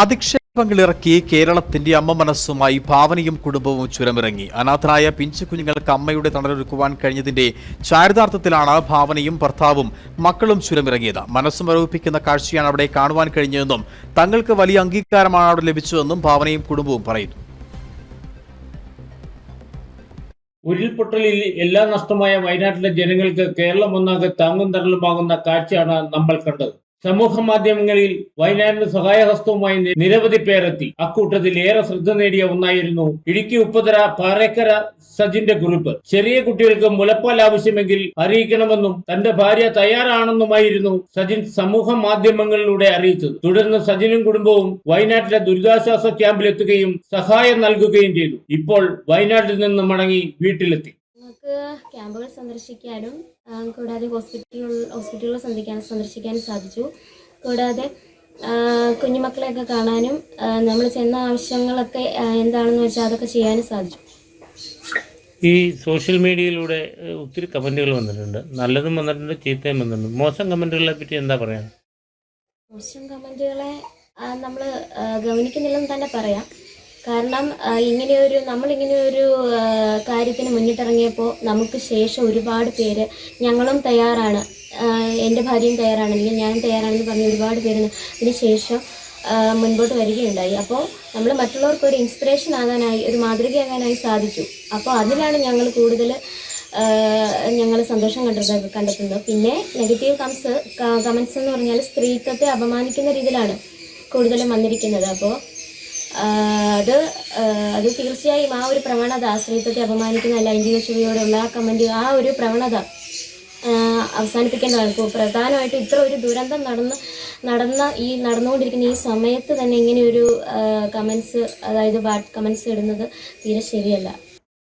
അധിക്ഷേപങ്ങളിറക്കി കേരളത്തിന്റെ അമ്മ മനസ്സുമായി ഭാവനയും കുടുംബവും ചുരമിറങ്ങി. അനാഥരായ പിഞ്ചു കുഞ്ഞുങ്ങൾക്ക് അമ്മയുടെ തണലൊരുക്കുവാൻ കഴിഞ്ഞതിന്റെ ചാരിതാർത്ഥത്തിലാണ് ഭാവനയും ഭർത്താവും മക്കളും ചുരമിറങ്ങിയത്. മനസ്സ് മരവിപ്പിക്കുന്ന കാഴ്ചയാണ് അവിടെ കാണുവാൻ കഴിഞ്ഞതെന്നും തങ്ങൾക്ക് വലിയ അംഗീകാരമാണ് അവിടെ ലഭിച്ചതെന്നും ഭാവനയും കുടുംബവും പറയുന്നു. ഉരുൾപൊട്ടലിൽ എല്ലാം നഷ്ടമായ വയനാട്ടിലെ ജനങ്ങൾക്ക് കേരളം ഒന്നാകെ താങ്ങും തരലുമാകുന്ന കാഴ്ചയാണ് നമ്മൾ കണ്ടത്. സമൂഹ മാധ്യമങ്ങളിൽ വയനാടിന് സഹായഹസ്തവുമായി നിരവധി പേരെത്തി. അക്കൂട്ടത്തിൽ ഏറെ ശ്രദ്ധ നേടിയ ഒന്നായിരുന്നു ഇടുക്കി ഉപ്പതര പാറേക്കര സജിന്റെ കുറിപ്പ്. ചെറിയ കുട്ടികൾക്ക് മുലപ്പാൽ ആവശ്യമെങ്കിൽ അറിയിക്കണമെന്നും തന്റെ ഭാര്യ തയ്യാറാണെന്നുമായിരുന്നു സജിൻ സമൂഹ മാധ്യമങ്ങളിലൂടെ അറിയിച്ചത്. തുടർന്ന് സജിനും കുടുംബവും വയനാട്ടിലെ ദുരിതാശ്വാസ ക്യാമ്പിലെത്തുകയും സഹായം നൽകുകയും ചെയ്തു. ഇപ്പോൾ വയനാട്ടിൽ നിന്ന് മടങ്ങി വീട്ടിലെത്തി. നമുക്ക് ക്യാമ്പുകൾ സന്ദർശിക്കാനും കൂടാതെ ഹോസ്പിറ്റലുകൾ ഹോസ്പിറ്റലുകൾ സന്ദർശിക്കാൻ സന്ദർശിക്കാനും സാധിച്ചു. കൂടാതെ കുഞ്ഞുമക്കളെയൊക്കെ കാണാനും നമ്മൾ ചെന്ന ആവശ്യങ്ങളൊക്കെ എന്താണെന്ന് വെച്ചാൽ അതൊക്കെ ചെയ്യാനും സാധിച്ചു. ഈ സോഷ്യൽ മീഡിയയിലൂടെ ഒത്തിരി കമന്റുകൾ വന്നിട്ടുണ്ട്. നല്ലതും വന്നിട്ടുണ്ട് ചീത്തയും വന്നിട്ടുണ്ട്. മോശം കമന്റുകളെ പറ്റി എന്താ പറയാ മോശം കമന്റുകളെ നമ്മൾ ഗവനിക്കുന്നില്ലെന്ന് തന്നെ പറയാം. കാരണം ഇങ്ങനെ ഇങ്ങനെയൊരു നമ്മളിങ്ങനെയൊരു ഒരു കാര്യത്തിന് മുന്നിട്ടിറങ്ങിയപ്പോൾ നമുക്ക് ശേഷം ഒരുപാട് പേര് ഞങ്ങളും തയ്യാറാണ്. എന്റെ ഭാര്യയും തയ്യാറാണ്. അല്ലെങ്കിൽ ഞാനും തയ്യാറാണെന്ന് പറഞ്ഞ് ഒരുപാട് പേര് അതിന് ശേഷം മുൻപോട്ട് വരികയുണ്ടായി. അപ്പോൾ നമ്മൾ മറ്റുള്ളവർക്ക് ഒരു ഇൻസ്പിറേഷൻ ആകാനായി ഒരു മാതൃകയാകാനായി സാധിച്ചു. അപ്പോൾ അതിലാണ് ഞങ്ങൾ കൂടുതൽ ഞങ്ങൾ സന്തോഷം കണ്ടത് കണ്ടെത്തുന്നത്. പിന്നെ നെഗറ്റീവ് കംസ് കമൻസ് എന്ന് പറഞ്ഞാൽ സ്ത്രീത്വത്തെ അപമാനിക്കുന്ന രീതിയിലാണ് കൂടുതലും വന്നിരിക്കുന്നത്. അപ്പോൾ അത് അത് തീർച്ചയായും ആ ഒരു പ്രവണത സ്ത്രീത്വത്തെ അപമാനിക്കുന്ന ലൈംഗിക ചുവയോടുള്ള ആ കമന്റ് ആ ഒരു പ്രവണത അവസാനിപ്പിക്കേണ്ട അവസാനിപ്പിക്കേണ്ടതാണ്. പ്രധാനമായിട്ട് ഇത്ര ഒരു ദുരന്തം നടന്ന് നടന്ന ഈ നടന്നുകൊണ്ടിരിക്കുന്ന ഈ സമയത്ത് തന്നെ ഇങ്ങനെ ഒരു കമൻസ് അതായത് ബാഡ് കമൻസ് ഇടുന്നത് തീരെ ശരിയല്ല.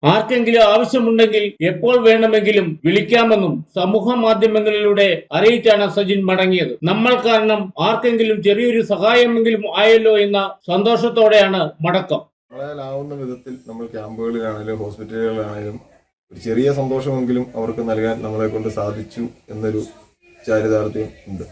ആർക്കെങ്കിലും ആവശ്യമുണ്ടെങ്കിൽ എപ്പോൾ വേണമെങ്കിലും വിളിക്കാമെന്നും സമൂഹ മാധ്യമങ്ങളിലൂടെ അറിയിച്ചാണ് സജിൻ മടങ്ങിയത്. നമ്മൾ കാരണം ആർക്കെങ്കിലും ചെറിയൊരു സഹായമെങ്കിലും ആയല്ലോ എന്ന സന്തോഷത്തോടെയാണ് മടക്കം. നമ്മളാലാവുന്ന വിധത്തിൽ നമ്മൾ ക്യാമ്പുകളിലാണെങ്കിലും ഹോസ്പിറ്റലുകളിലാണെങ്കിലും ഒരു ചെറിയ സന്തോഷമെങ്കിലും അവർക്ക് നൽകാൻ നമ്മളെ കൊണ്ട് സാധിച്ചു എന്നൊരു ചാരിതാർത്ഥ്യം ഉണ്ട്.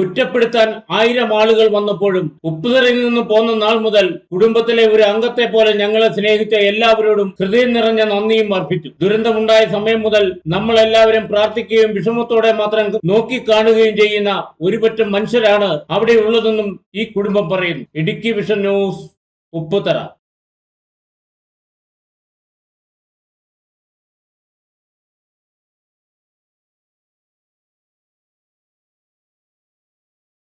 കുറ്റപ്പെടുത്താൻ ആയിരം ആളുകൾ വന്നപ്പോഴും ഉപ്പുതറയിൽ നിന്ന് പോന്ന നാൾ മുതൽ കുടുംബത്തിലെ ഒരു അംഗത്തെ പോലെ ഞങ്ങളെ സ്നേഹിച്ച എല്ലാവരോടും ഹൃദയം നിറഞ്ഞ നന്ദിയും അർപ്പിച്ചു. ദുരന്തമുണ്ടായ സമയം മുതൽ നമ്മൾ എല്ലാവരും പ്രാർത്ഥിക്കുകയും വിഷമത്തോടെ മാത്രം നോക്കി കാണുകയും ചെയ്യുന്ന ഒരുപറ്റം മനുഷ്യരാണ് അവിടെ ഉള്ളതെന്നും ഈ കുടുംബം പറയുന്നു. Idukki vision news Upputhara.